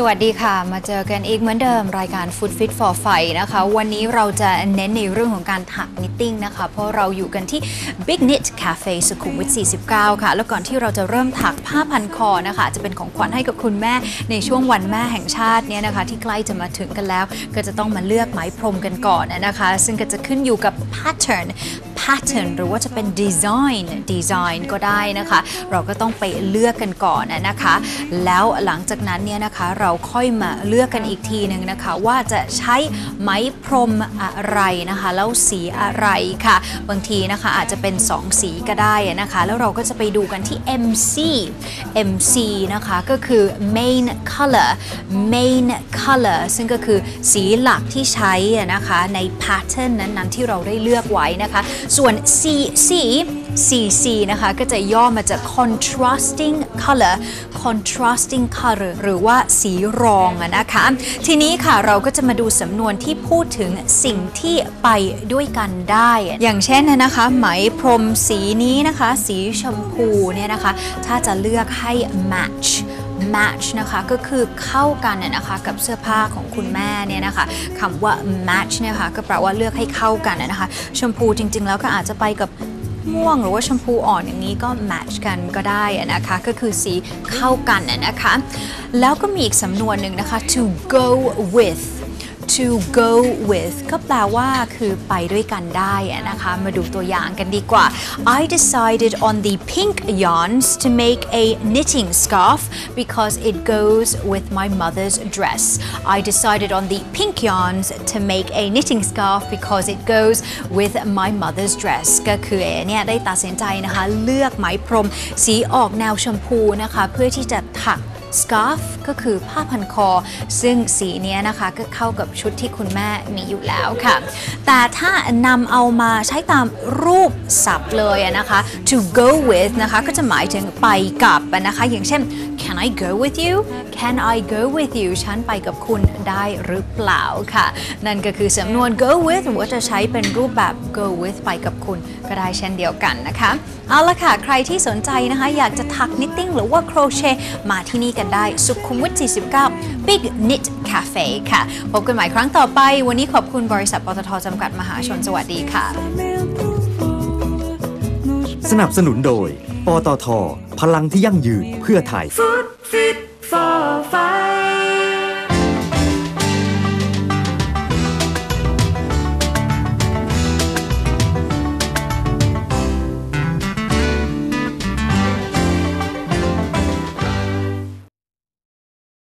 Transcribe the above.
สวัสดีค่ะ มาเจอกันอีกเหมือนเดิมรายการ Food Fit for Fight นะคะ วันนี้เราจะเน้นในเรื่องของการถักนิตติ้งนะคะ เพราะเราอยู่กันที่ Big Knit Cafe สุขุมวิท 49 ค่ะ แล้วก่อนที่เราจะเริ่มถักผ้าพันคอนะคะ จะเป็นของขวัญให้กับคุณแม่ในช่วงวันแม่แห่งชาติเนี่ยนะคะ ที่ใกล้จะมาถึงกันแล้ว ก็จะต้องมาเลือกไหมพรมกันก่อนนะคะ ซึ่งก็จะขึ้นอยู่กับ pattern pattern หรือว่าจะเป็น design design ก็ได้นะคะ เราก็ต้องไปเลือกกันก่อนนะคะ แล้วหลังจากนั้นเนี่ยนะคะเราค่อยมาเลือกกันอีกทีหนึ่งนะคะ ว่าจะใช้ไหมพรมอะไรนะคะ แล้วสีอะไรค่ะ บางทีนะคะอาจจะเป็น 2 สีก็ได้นะคะ แล้วเราก็จะไปดูกันที่ MC MC นะคะก็คือ main color main color ซึ่งก็คือสีหลักที่ใช้นะคะใน pattern นั้นๆที่เราได้เลือกไว้นะคะส่วน CC CC นะคะ ก็จะย่อมาจาก contrasting color contrasting color หรือว่าสีรองนะคะ ทีนี้ค่ะเราก็จะมาดูสำนวนที่พูดถึงสิ่งที่ไปด้วยกันได้ อย่างเช่นนะคะ ไหมพรมสีนี้นะคะ สีชมพูเนี่ยนะคะ ถ้าจะเลือกให้ match match นะคะก็คือเข้ากันน่ยนะคะกับเสื้อผ้าของคุณแม่เนี่ยนะคะคำว่า match เนี่ยค่ะก็แปลว่าเลือกให้เข้ากันน่ะนะคะ ชมพูจริง ๆ แล้วก็อาจจะไปกับม่วงหรือว่าชมพูอ่อนอย่างนี้ก็ match กันก็ได้นะคะ ก็คือสีเข้ากันน่ยนะคะ แล้วก็มีอีกสำนวนหนึ่งนะคะ to go with to go with ก็แปลว่าคือไปด้วยกันได้นะคะ มาดูตัวอย่างกันดีกว่า I decided on the pink yarns to make a knitting scarf because it goes with my mother's dress I decided on the pink yarns to make a knitting scarf because it goes with my mother's dress ก็คือเอเนี่ยได้ตัดสินใจนะคะ เลือกไหมพรมสีออกแนวชมพูนะคะ เพื่อที่จะถัก scarf ก็คือผ้าพันคอ ซึ่งสีนี้นะคะก็เข้ากับชุดที่คุณแม่มีอยู่แล้วค่ะ แต่ถ้านำเอามาใช้ตามรูปศัพท์เลยนะคะ to go with นะคะก็จะหมายถึงไปกับนะคะ อย่างเช่น can I go with you can I go with you ฉันไปกับคุณได้หรือเปล่าค่ะ นั่นก็คือสำนวน go with หรือว่าจะใช้เป็นรูปแบบ go with ไปกับคุณก็ได้เช่นเดียวกันนะคะ เอาละค่ะ ใครที่สนใจนะคะ อยากจะถักนิตติ้งหรือว่าโครเชต์มาที่นี่กันได้ สุขุมวิท 49 Big Knit Cafe ค่ะ พบกันใหม่ครั้งต่อไป วันนี้ขอบคุณบริษัทปตทจำกัดมหาชน สวัสดีค่ะ สนับสนุนโดย ปตท พลังที่ยั่งยืนเพื่อไทย Food Fit for Fight